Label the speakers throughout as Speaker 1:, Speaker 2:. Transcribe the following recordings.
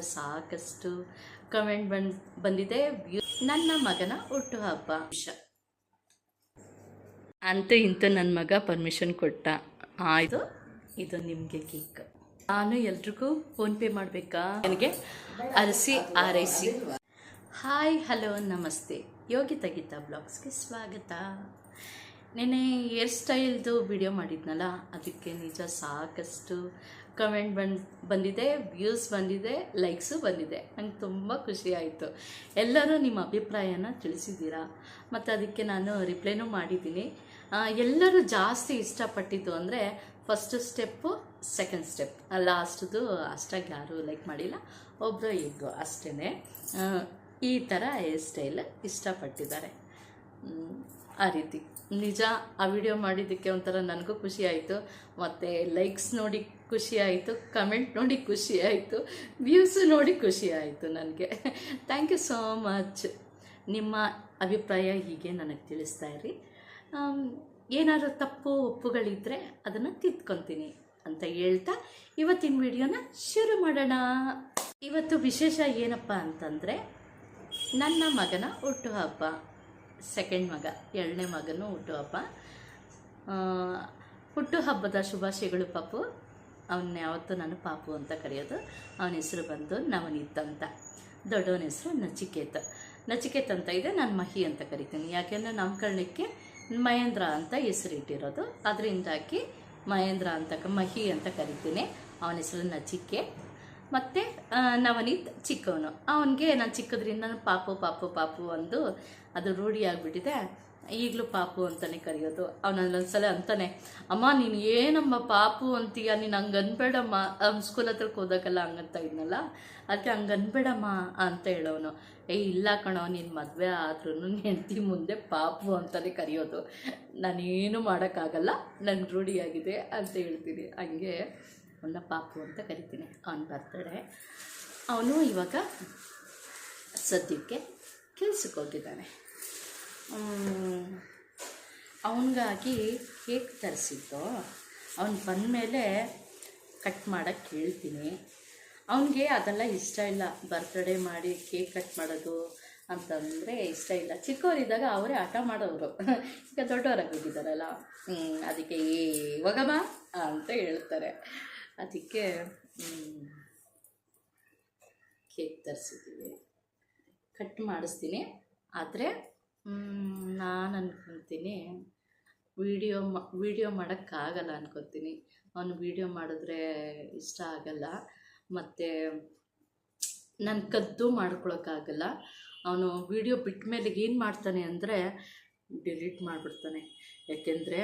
Speaker 1: ಸಾಕಷ್ಟು ಕಮೆಂಟ್ ಬಂದ್, ಬಂದಿದೆ. ನನ್ನ ಮಗನ ಹುಟ್ಟುಹಬ್ಬ ಅಂತೂ ಇಂತೂ ನನ್ನ ಮಗ ಪರ್ಮಿಷನ್ ಕೊಟ್ಟ. ಆಯಿತು. ಇದು ನಿಮಗೆ ಕೇಕ್ ನಾನು ಎಲ್ರಿಗೂ ಫೋನ್ಪೇ ಮಾಡಬೇಕಾ? ನನಗೆ ಅರಸಿ, ಆರೈಸಿ. ಹಾಯ್ ಹಲೋ ನಮಸ್ತೆ. ಯೋಗಿತಾ ಗೀತಾ ಬ್ಲಾಗ್ಸ್ಗೆ ಸ್ವಾಗತ. ನೆನ್ನೆ ಹೇರ್ ಸ್ಟೈಲ್ದು ವಿಡಿಯೋ ಮಾಡಿದ್ನಲ್ಲ, ಅದಕ್ಕೆ ನಿಜ ಸಾಕಷ್ಟು ಕಮೆಂಟ್ ಬಂದ್, ಬಂದಿದೆ ವ್ಯೂಸ್ ಬಂದಿದೆ ಲೈಕ್ಸು ಬಂದಿದೆ. ನಂಗೆ ತುಂಬ ಖುಷಿಯಾಯಿತು ಎಲ್ಲರೂ ನಿಮ್ಮ ಅಭಿಪ್ರಾಯನ ತಿಳಿಸಿದ್ದೀರಾ? ಮತ್ತು ಅದಕ್ಕೆ ನಾನು ರಿಪ್ಲೈನೂ ಮಾಡಿದ್ದೀನಿ. ಎಲ್ಲರೂ ಜಾಸ್ತಿ ಇಷ್ಟಪಟ್ಟಿದ್ದು ಅಂದರೆ ಫಸ್ಟ್ ಸ್ಟೆಪ್ಪು ಸೆಕೆಂಡ್ ಸ್ಟೆಪ್ ಲಾಸ್ಟ್ದು ಅಷ್ಟಾಗಿ ಯಾರೂ ಲೈಕ್ ಮಾಡಿಲ್ಲ ಒಬ್ಬರು ಇಬ್ಬರು ಅಷ್ಟೇ ಈ ಥರ ಹೇರ್ ಸ್ಟೈಲ್ ಇಷ್ಟಪಟ್ಟಿದ್ದಾರೆ ಆ ರೀತಿ. ನಿಜ, ಆ ವಿಡಿಯೋ ಮಾಡಿದ್ದಕ್ಕೆ ಒಂಥರ ನನಗೂ ಖುಷಿ ಆಯಿತು. ಮತ್ತು ಲೈಕ್ಸ್ ನೋಡಿ ಖುಷಿ ಆಯಿತು ಕಮೆಂಟ್ ನೋಡಿ ಖುಷಿ ಆಯಿತು ವ್ಯೂಸು ನೋಡಿ ಖುಷಿ ಆಯಿತು ನನಗೆ. ಥ್ಯಾಂಕ್ ಯು ಸೋ ಮಚ್ ನಿಮ್ಮ ಅಭಿಪ್ರಾಯ ಹೀಗೆ ನನಗೆ ತಿಳಿಸ್ತಾ ಇರಿ. ಏನಾದರೂ ತಪ್ಪು ಒಪ್ಪುಗಳಿದ್ದರೆ ಅದನ್ನು ತಿದ್ಕೊತೀನಿ ಅಂತ ಹೇಳ್ತಾ ಇವತ್ತಿನ ವಿಡಿಯೋನ ಶುರು ಮಾಡೋಣ. ಇವತ್ತು ವಿಶೇಷ ಏನಪ್ಪ ಅಂತಂದರೆ, ನನ್ನ ಮಗನ ಹುಟ್ಟುಹಬ್ಬ. ಸೆಕೆಂಡ್ ಮಗ, ಎರಡನೇ ಮಗನು ಹುಟ್ಟು ಹುಟ್ಟುಹಬ್ಬದ ಶುಭಾಶಯಗಳು ಪಾಪು. ಅವನ್ನ ಯಾವತ್ತು ನಾನು ಪಾಪು ಅಂತ ಕರೆಯೋದು. ಅವನ ಹೆಸರು ಬಂದು ನವನೀತ್ ಅಂತ. ದೊಡ್ಡವನ ಹೆಸರು ನಚಿಕೇತ. ನಚಿಕೇತ್ ಅಂತ ಇದೆ, ನಾನು ಮಹಿ ಅಂತ ಕರಿತೀನಿ. ಯಾಕೆಂದರೆ ನಾಮಕರಣಕ್ಕೆ ಮಹೇಂದ್ರ ಅಂತ ಹೆಸರಿಟ್ಟಿರೋದು ಅದರಿಂದಾಗಿ ಮಹೇಂದ್ರ ಅಂತ, ಮಹಿ ಅಂತ ಕರಿತೀನಿ. ಅವನ ಹೆಸರು ನಚಿಕೇತ್. ಮತ್ತು ನವನೀತ್ ಚಿಕ್ಕವನು. ಅವನಿಗೆ ನಾನು ಚಿಕ್ಕದ್ರಿಂದ ಪಾಪು ಪಾಪು ಪಾಪು ಅಂದು ಅದು ರೂಢಿ ಆಗಿಬಿಟ್ಟಿದೆ. ಈಗಲೂ ಪಾಪು ಅಂತಲೇ ಕರೆಯೋದು. ಅವನಲ್ಲೊಂದ್ಸಲ ಅಂತಾನೆ, ಅಮ್ಮ, ನೀನು ಏನಮ್ಮ ಪಾಪು ಅಂತೀಯ? ನೀನು ಹಂಗೆ ಅನ್ಬೇಡಮ್ಮ ಅವ್ನ ಸ್ಕೂಲ್ ಹತ್ರಕ್ಕೆ ಹೋದಾಗೆಲ್ಲ ಹಂಗಂತ ಇದ್ನಲ್ಲ? ಅದಕ್ಕೆ ಹಂಗೆ ಅನ್ಬೇಡಮ್ಮ ಅಂತ ಹೇಳೋನು. ಏ, ಇಲ್ಲ ಕಣೋ, ನೀನು ಮದುವೆ ಆದ್ರೂ ಹೆಂಡತಿ ಮುಂದೆ ಪಾಪು ಅಂತಲೇ ಕರೆಯೋದು. ನಾನೇನು ಮಾಡೋಕ್ಕಾಗಲ್ಲ. ನಂಗೆ ರೂಢಿಯಾಗಿದೆ ಅಂತ ಹೇಳ್ತೀನಿ. ಹಂಗೆ ಅವನ್ನ ಪಾಪು ಅಂತ ಕರಿತೀನಿ ಅವನ ಬರ್ತಡೆ ಅವನು ಇವಾಗ ಸದ್ಯಕ್ಕೆ ಕೆಲ್ಸಕ್ಕೆ ಹೋಗಿದ್ದಾನೆ ಅವನಿಗಾಗಿ ಕೇಕ್ ತರಿಸಿದ್ದು ಅವನು ಬಂದಮೇಲೆ ಕಟ್ ಮಾಡೋಕ್ಕೆ ಹೇಳ್ತೀನಿ. ಅವನಿಗೆ ಅದೆಲ್ಲ ಇಷ್ಟ ಇಲ್ಲ ಬರ್ತ್ಡೇ ಮಾಡಿ ಕೇಕ್ ಕಟ್ ಮಾಡೋದು ಅಂತಂದರೆ ಇಷ್ಟ ಇಲ್ಲ. ಚಿಕ್ಕವರಿದ್ದಾಗ ಅವರೇ ಆಟ ಮಾಡೋರು. ಈಗ ದೊಡ್ಡವರಾಗಿ ಹೋಗಿದ್ದಾರಲ್ಲ. ಅದಕ್ಕೆ ಏ, ಹೋಗಮ್ಮ ಅಂತ ಹೇಳ್ತಾರೆ. ಅದಕ್ಕೆ ಕೇಕ್ ತರಿಸಿದ್ದೀವಿ ಕಟ್ ಮಾಡಿಸ್ತೀನಿ. ಆದರೆ ನಾನು ಅನ್ಕೊತೀನಿ ವಿಡಿಯೋ ಮ ವಿಡಿಯೋ ಮಾಡೋಕ್ಕಾಗಲ್ಲ ಅನ್ಕೊತೀನಿ. ಅವನು ವಿಡಿಯೋ ಮಾಡಿದ್ರೆ ಇಷ್ಟ ಆಗಲ್ಲ. ಮತ್ತು, ನಾನು ಕದ್ದು ಮಾಡ್ಕೊಳಕ್ಕಾಗಲ್ಲ. ಅವನು ವಿಡಿಯೋ ಬಿಟ್ಟ ಮೇಲೆ ಏನು ಮಾಡ್ತಾನೆ ಅಂದರೆ ಡಿಲೀಟ್ ಮಾಡಿಬಿಡ್ತಾನೆ. ಯಾಕೆಂದರೆ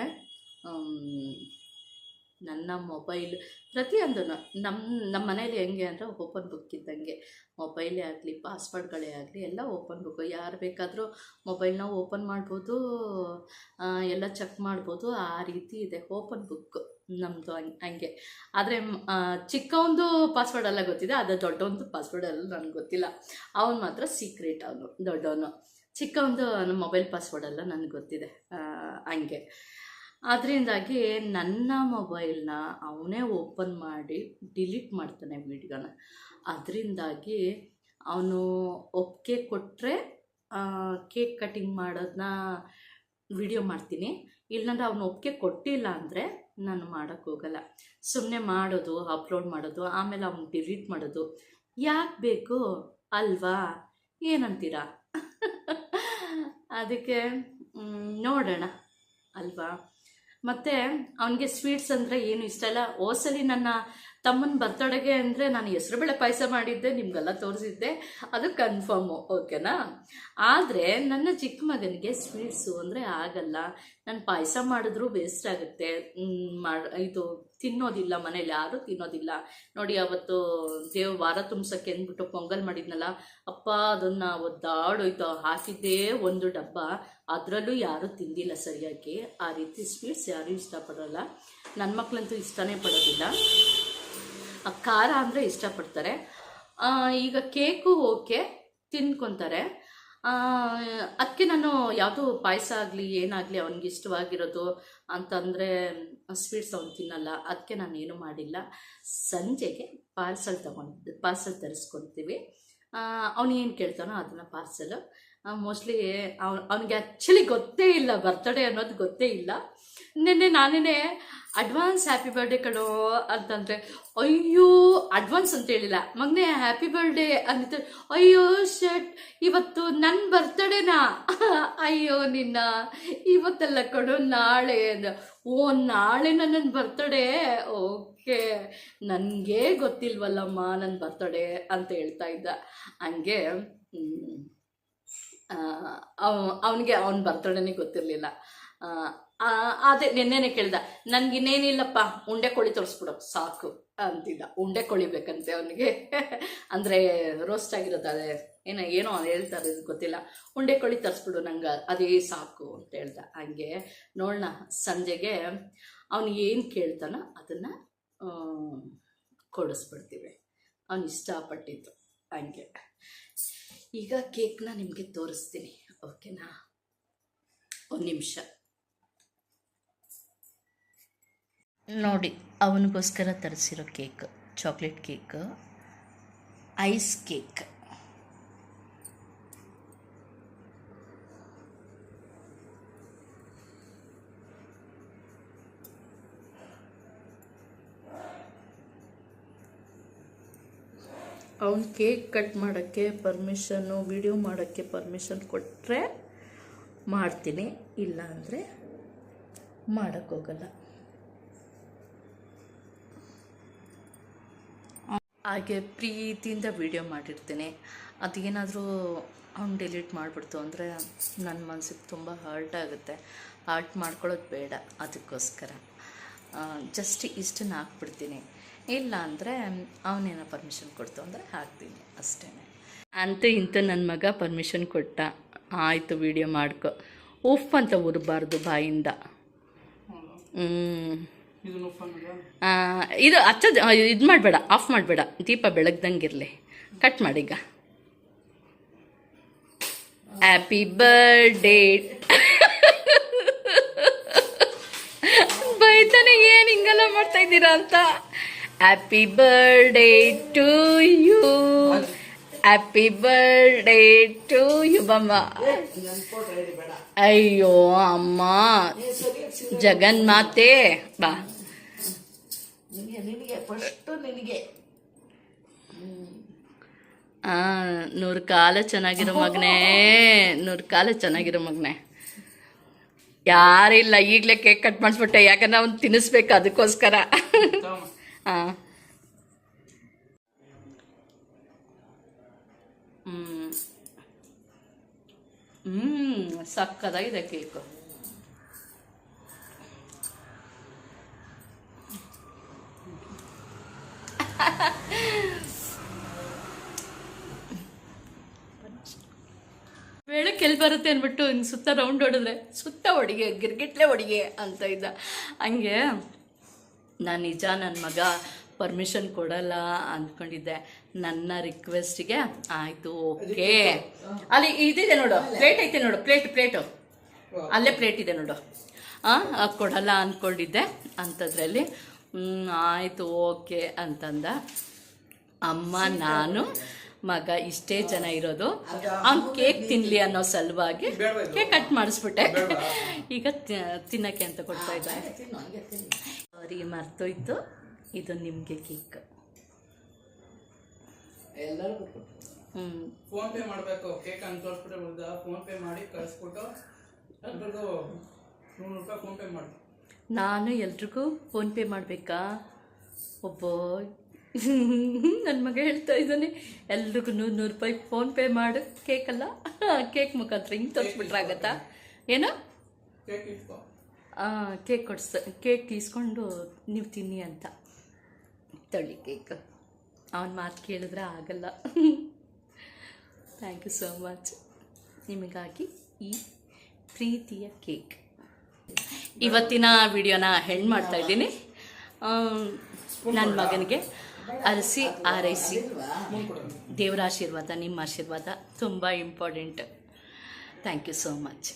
Speaker 1: ನನ್ನ ಮೊಬೈಲ್ ಪ್ರತಿಯೊಂದು ನಮ್ಮ ನಮ್ಮ ಮನೇಲಿ ಹೆಂಗೆ ಅಂದರೆ ಓಪನ್ ಬುಕ್ ಇದ್ದಂಗೆ. ಮೊಬೈಲೇ ಆಗಲಿ, ಪಾಸ್ವರ್ಡ್ಗಳೇ ಆಗಲಿ, ಎಲ್ಲ ಓಪನ್ ಬುಕ್. ಯಾರು ಬೇಕಾದರೂ ಮೊಬೈಲ್ನ ಓಪನ್ ಮಾಡ್ಬೋದು ಎಲ್ಲ ಚೆಕ್ ಮಾಡ್ಬೋದು. ಆ ರೀತಿ ಇದೆ ಓಪನ್ ಬುಕ್ ನಮ್ಮದು ಹಂಗೆ ಹಂಗೆ. ಆದರೆ ಒಂದು ಪಾಸ್ವರ್ಡ್ ಎಲ್ಲ ಗೊತ್ತಿದೆ ಅದು ದೊಡ್ಡವೊಂದು ಪಾಸ್ವರ್ಡ್ ಎಲ್ಲ ನನಗೆ ಗೊತ್ತಿಲ್ಲ. ಅವನು ಮಾತ್ರ ಸೀಕ್ರೆಟ್ ಅವನು, ದೊಡ್ಡವನು. ಚಿಕ್ಕವನದು ಮೊಬೈಲ್ ಪಾಸ್ವರ್ಡ್ ಎಲ್ಲ ನನಗೆ ಗೊತ್ತಿದೆ ಹಂಗೆ. ಅದರಿಂದಾಗಿ ನನ್ನ ಮೊಬೈಲ್ನ ಅವನೇ ಓಪನ್ ಮಾಡಿ ಡಿಲೀಟ್ ಮಾಡ್ತಾನೆ ವೀಡಿಯೋನ. ಅದರಿಂದಾಗಿ ಅವನು ಒಪ್ಪಿಗೆ ಕೊಟ್ಟರೆ ಕೇಕ್ ಕಟಿಂಗ್ ಮಾಡೋದನ್ನ ವಿಡಿಯೋ ಮಾಡ್ತೀನಿ. ಇಲ್ಲಾಂದ್ರೆ ಅವನು ಒಪ್ಪಿಗೆ ಕೊಟ್ಟಿಲ್ಲ ಅಂದರೆ ನಾನು ಮಾಡೋಕ್ಕೋಗಲ್ಲ ಸುಮ್ಮನೆ ಮಾಡೋದು, ಅಪ್ಲೋಡ್ ಮಾಡೋದು, ಆಮೇಲೆ ಅವ್ನು ಡಿಲೀಟ್ ಮಾಡೋದು. ಯಾಕೆ ಬೇಕು? ಅಲ್ವಾ? ಏನಂತೀರಾ? ಅದಕ್ಕೆ ನೋಡೋಣ. ಅಲ್ವಾ? ಮತ್ತು ಅವನಿಗೆ ಸ್ವೀಟ್ಸ್ ಅಂದರೆ ಏನು ಇಷ್ಟ ಇಲ್ಲ? ಓಸಲಿ ನನ್ನ ತಮ್ಮನ ಬರ್ತಡೆಗೆ ಅಂದರೆ ನಾನು ಹೆಸರುಬೇಳೆ ಪಾಯಸ ಮಾಡಿದ್ದೆ, ನಿಮಗೆಲ್ಲ ತೋರಿಸಿದ್ದೆ. ಅದು ಕನ್ಫರ್ಮು ಓಕೆನಾ ಆದರೆ ನನ್ನ ಚಿಕ್ಕ ಮಗನಿಗೆ ಸ್ವೀಟ್ಸು ಅಂದರೆ ಆಗಲ್ಲ. ನಾನು ಪಾಯಸ ಮಾಡಿದ್ರೂ ವೇಸ್ಟ್ ಆಗುತ್ತೆ. ಮಾಡಿ ಇದು ತಿನ್ನೋದಿಲ್ಲ ಮನೇಲಿ, ಯಾರೂ ತಿನ್ನೋದಿಲ್ಲ. ನೋಡಿ, ಅವತ್ತು ದೇವ್ ವಾರ ತುಂಬಿಸಕ್ಕೆ ಅಂದ್ಬಿಟ್ಟು ಪೊಂಗಲ್ ಮಾಡಿದ್ನಲ್ಲ, ಅಪ್ಪ ಅದನ್ನು ಒದ್ದಾಡೋಯ್ತು. ಹಾಕಿದ್ದೇ ಒಂದು ಡಬ್ಬ. ಅದರಲ್ಲೂ ಯಾರೂ ತಿಂದಿಲ್ಲ ಸರಿಯಾಗಿ. ಆ ರೀತಿ ಸ್ವೀಟ್ಸ್ ಯಾರೂ ಇಷ್ಟಪಡೋಲ್ಲ. ನನ್ನ ಮಕ್ಕಳಂತೂ ಇಷ್ಟನೇ ಪಡೋದಿಲ್ಲ. ಖಾರ ಅಂದರೆ ಇಷ್ಟಪಡ್ತಾರೆ. ಈಗ ಕೇಕು ಓಕೆ ತಿನ್ಕೊತಾರೆ ಅದಕ್ಕೆ ನಾನು ಯಾವುದು ಪಾಯಸ ಆಗಲಿ ಏನಾಗಲಿ ಅವನಿಗೆ ಇಷ್ಟವಾಗಿರೋದು ಅಂತಂದರೆ ಸ್ವೀಟ್ಸ್ ಅವ್ನು ತಿನ್ನಲ್ಲ. ಅದಕ್ಕೆ ನಾನು ಏನೂ ಮಾಡಿಲ್ಲ. ಸಂಜೆಗೆ ಪಾರ್ಸಲ್ ತಗೊಂಡು, ಪಾರ್ಸಲ್ ತರಿಸ್ಕೊತೀವಿ ಅವನೇನು ಕೇಳ್ತಾನೋ ಅದನ್ನು ಪಾರ್ಸಲು. ಮೋಸ್ಟ್ಲಿ ಅವ್ನು, ಅವ್ನಿಗೆ ಆ್ಯಕ್ಚುಲಿ ಗೊತ್ತೇ ಇಲ್ಲ ಬರ್ತ್ಡೇ ಅನ್ನೋದು ಗೊತ್ತೇ ಇಲ್ಲ. ನಿನ್ನೆ ನಾನೇ ಅಡ್ವಾನ್ಸ್ ಹ್ಯಾಪಿ ಬರ್ಡೇ ಕಣೋ ಅಂತಂದರೆ, ಅಯ್ಯೋ ಅಡ್ವಾನ್ಸ್ ಅಂತ ಹೇಳಿಲ್ಲ. ಮಗನೇ ಹ್ಯಾಪಿ ಬರ್ಡೇ ಅಂತ ಅಯ್ಯೋ ಶಟ್ ಇವತ್ತು ನನ್ನ ಬರ್ತಡೇನಾ ಅಯ್ಯೋ, ನಿನ್ನ. ಇವತ್ತೆಲ್ಲ ಕಣೋ ನಾಳೆ ಓ, ನಾಳೆ ನನ್ನ ಬರ್ತಡೇ ಓಕೆ. ನನಗೆ ಗೊತ್ತಿಲ್ವಲ್ಲಮ್ಮ ನನ್ನ ಬರ್ತಡೇ ಅಂತ ಹೇಳ್ತಾ ಇದ್ದ. ಹಂಗೆ ಅವನಿಗೆ ಅವನ ಬರ್ತಡೇನೇ ಗೊತ್ತಿರಲಿಲ್ಲ. ಅದೇ ನಿನ್ನೆನೆ ಕೇಳ್ದ, ನನ್ಗಿನ್ನೇನಿಲ್ಲಪ್ಪ, ಉಂಡೆ ಕೋಳಿ ತೋರಿಸ್ಬಿಡು. ಸಾಕು, ಅಂತಿದ್ದ. ಉಂಡೆ ಕೊಳಿಬೇಕಂತೆ ಅವನಿಗೆ. ಅಂದರೆ ರೋಸ್ಟ್ ಆಗಿರೋದು ಅದೇ ಏನೋ ಏನೋ ಹೇಳ್ತಾರೆ ಗೊತ್ತಿಲ್ಲ. ಉಂಡೆ ಕೋಳಿ ತರಿಸ್ಬಿಡು ನಂಗೆ, ಅದೇ ಸಾಕು, ಅಂತ ಹೇಳ್ದ. ಹಂಗೆ ನೋಡೋಣ ಸಂಜೆಗೆ ಅವನು ಏನು ಕೇಳ್ತಾನೋ ಅದನ್ನು ಕೊಡಿಸ್ಬಿಡ್ತೀವಿ. ಅವನು ಇಷ್ಟಪಟ್ಟಿದ್ದು. ಹಂಗೆ. ಈಗ ಕೇಕ್ನ ನಿಮಗೆ ತೋರಿಸ್ತೀನಿ, ಓಕೆನಾ? ಒಂದು ನಿಮಿಷ. ನೋಡಿ, ಅವನಿಗೋಸ್ಕರ ತರಿಸಿರೋ cake chocolate cake ice cake ಅವ್ನು ಕೇಕ್ ಕಟ್ ಮಾಡೋಕ್ಕೆ ಪರ್ಮಿಷನ್ನು, ವಿಡಿಯೋ ಮಾಡೋಕ್ಕೆ ಪರ್ಮಿಷನ್ ಕೊಟ್ಟರೆ ಮಾಡ್ತೀನಿ. ಇಲ್ಲ ಅಂದರೆ ಮಾಡೋಕ್ಕೋಗಲ್ಲ ಹಾಗೆ ಪ್ರೀತಿಯಿಂದ ವಿಡಿಯೋ ಮಾಡಿರ್ತೀನಿ. ಅದೇನಾದರೂ ಅವ್ನು ಡಿಲೀಟ್ ಮಾಡಿಬಿಡ್ತು ಅಂದರೆ ನನ್ನ ಮನಸ್ಸಿಗೆ ತುಂಬ ಹರ್ಟ್ ಆಗುತ್ತೆ. ಹರ್ಟ್ ಮಾಡ್ಕೊಳ್ಳೋದು ಬೇಡ ಅದಕ್ಕೋಸ್ಕರ. ಜಸ್ಟ್ ಇಷ್ಟನ್ನು ಹಾಕ್ಬಿಡ್ತೀನಿ. ಇಲ್ಲ ಅಂದರೆ ಅವನೇನೋ ಪರ್ಮಿಷನ್ ಕೊಡ್ತು ಅಂದರೆ ಹಾಕ್ತೀನಿ ಅಷ್ಟೇ ಅಂತೂ ಇಂತೂ ನನ್ನ ಮಗ ಪರ್ಮಿಷನ್ ಕೊಟ್ಟ. ಆಯಿತು ವಿಡಿಯೋ ಮಾಡ್ಕೊ. ಉಫ್ ಅಂತ ಉರಬಾರ್ದು ಬಾಯಿಂದ. ಇದು ಹಚ್ಚ ಇದು ಮಾಡಬೇಡ ಆಫ್ ಮಾಡಬೇಡ. ದೀಪ ಬೆಳಗ್ದಂಗಿರಲಿ. ಕಟ್ ಮಾಡೀಗ. ಹ್ಯಾಪಿ ಬರ್ಡೇ ಬೈತಾನೆ ಏನು ಹಿಂಗೆಲ್ಲ ಮಾಡ್ತಾ ಇದ್ದೀರಾ ಅಂತ? Happy birthday to you happy birthday to you ಬಮ್ಮ ಅಯ್ಯೋ ಅಮ್ಮ ಬಾ
Speaker 2: ನಿನಗೆ ಫಸ್ಟು ನಿನಗೆ.
Speaker 1: ಆ ನೂರು ಕಾಲ ಚೆನ್ನಾಗಿರೋ ಮಗನೇ. ನೂರು ಕಾಲ ಚೆನ್ನಾಗಿರೋ ಮಗನೇ. ಯಾರಿಲ್ಲ ಈಗಲೇ ಕೇಕ್ ಕಟ್ ಮಾಡಿಸ್ಬಿಟ್ಟೆ. ಯಾಕಂದ್ರೆ ಅವ್ನು ತಿನ್ನಿಸ್ಬೇಕು ಅದಕ್ಕೋಸ್ಕರ. ಹಾಂ ಹ್ಞೂ ಹ್ಞೂ ಸಕ್ಕದಾಗಿದೆ ಕೇಕು. ಬೆಳಕ್ಕೆ ಎಲ್ಲಿ ಬರುತ್ತೆ ಅಂದ್ಬಿಟ್ಟು ಇನ್ ಸುತ್ತ ರೌಂಡ್ ಹೊಡೆದ್ರೆ ಸುತ್ತ ಹೊಡಿಗೆ ಗಿರ್ಗಿಟ್ಲೆ ಹೊಡಿಗೆ ಅಂತ ಇದ್ದ. ಹಂಗೆ ನಾನು ನಿಜ ನನ್ನ ಮಗ ಪರ್ಮಿಷನ್ ಕೊಡಲ್ಲ ಅಂದ್ಕೊಂಡಿದ್ದೆ ನನ್ನ ರಿಕ್ವೆಸ್ಟಿಗೆ ಆಯಿತು ಓಕೆ ಅಲ್ಲಿ ಇದಿದೆ ನೋಡು ಪ್ಲೇಟ್ ಐತೆ ನೋಡು ಪ್ಲೇಟ್ ಪ್ಲೇಟು ಅಲ್ಲೇ ಪ್ಲೇಟ್ ಇದೆ ನೋಡು. ಹಾಂ ಕೊಡಲ್ಲ ಅಂದ್ಕೊಂಡಿದ್ದೆ ಅಂಥದ್ರಲ್ಲಿ ಆಯಿತು ಓಕೆ ಅಂತಂದ. ಅಮ್ಮ ನಾನು ಮಗ ಇಷ್ಟೇ ಜನ ಇರೋದು. ಅವ್ನು ಕೇಕ್ ತಿನ್ಲಿ ಅನ್ನೋ ಸಲುವಾಗಿ ಕೇಕ್ ಕಟ್ ಮಾಡಿಸ್ಬಿಟ್ಟೆ. ಈಗ ತಿನ್ನಕ್ಕೆ ಅಂತ ಕೊಡ್ತಾ ಇದ್ದಾರೆ. ಸಾರಿ ಮರ್ತೋಯ್ತು. ಇದು ನಿಮಗೆ ಕೇಕ್ ಹ್ಞೂ
Speaker 3: ಫೋನ್ ಪೇ ಮಾಡಬೇಕು. ಕೇಕ್ ಅಂತ ತೋರಿಸ್ಬಿಟ್ಟು ಬಿಡ್ದ ಫೋನ್ ಪೇ ಮಾಡಿ ಕಳಿಸ್ಬಿಟ್ಟು ಎಲ್ರಿಗೂ ನೂರು ರೂಪಾಯಿ ಫೋನ್ ಪೇ ಮಾಡಿ.
Speaker 1: ನಾನು ಎಲ್ರಿಗೂ ಫೋನ್ಪೇ ಮಾಡಬೇಕಾ? ಒಬ್ಬ ನನ್ನ ಮಗ ಹೇಳ್ತಾ ಇದ್ದಾನೆ ಎಲ್ರಿಗೂ ನೂರು ನೂರು ರೂಪಾಯಿ ಫೋನ್ಪೇ ಮಾಡು. ಕೇಕಲ್ಲ ಕೇಕ್ ಮುಖಾಂತರ ಹಿಂಗೆ ತೋರಿಸ್ಬಿಟ್ರಾಗತ್ತಾ ಏನೋ?
Speaker 3: ಕೇಕ್ ಇಟ್ಕೋ.
Speaker 1: ಕೇಕ್ ಕೊಡ್ಸ, ಕೇಕ್ ತೀಸ್ಕೊಂಡು ನೀವು ತಿನ್ನಿ ಅಂತ. ತಳ್ಳಿ ಕೇಕ್. ಅವನ ಮಾತು ಕೇಳಿದ್ರೆ ಆಗಲ್ಲ. ಥ್ಯಾಂಕ್ ಯು ಸೋ ಮಚ್ ನಿಮಗಾಗಿ ಈ ಪ್ರೀತಿಯ ಕೇಕ್. ಇವತ್ತಿನ ವಿಡಿಯೋನ ಹೆಣ್ಣು ಮಾಡ್ತಾ ಇದ್ದೀನಿ. ನನ್ನ ಮಗನಿಗೆ ಅರಸಿ, ಆರೈಸಿ. ದೇವರ ಆಶೀರ್ವಾದ, ನಿಮ್ಮ ಆಶೀರ್ವಾದ ತುಂಬ important thank you so much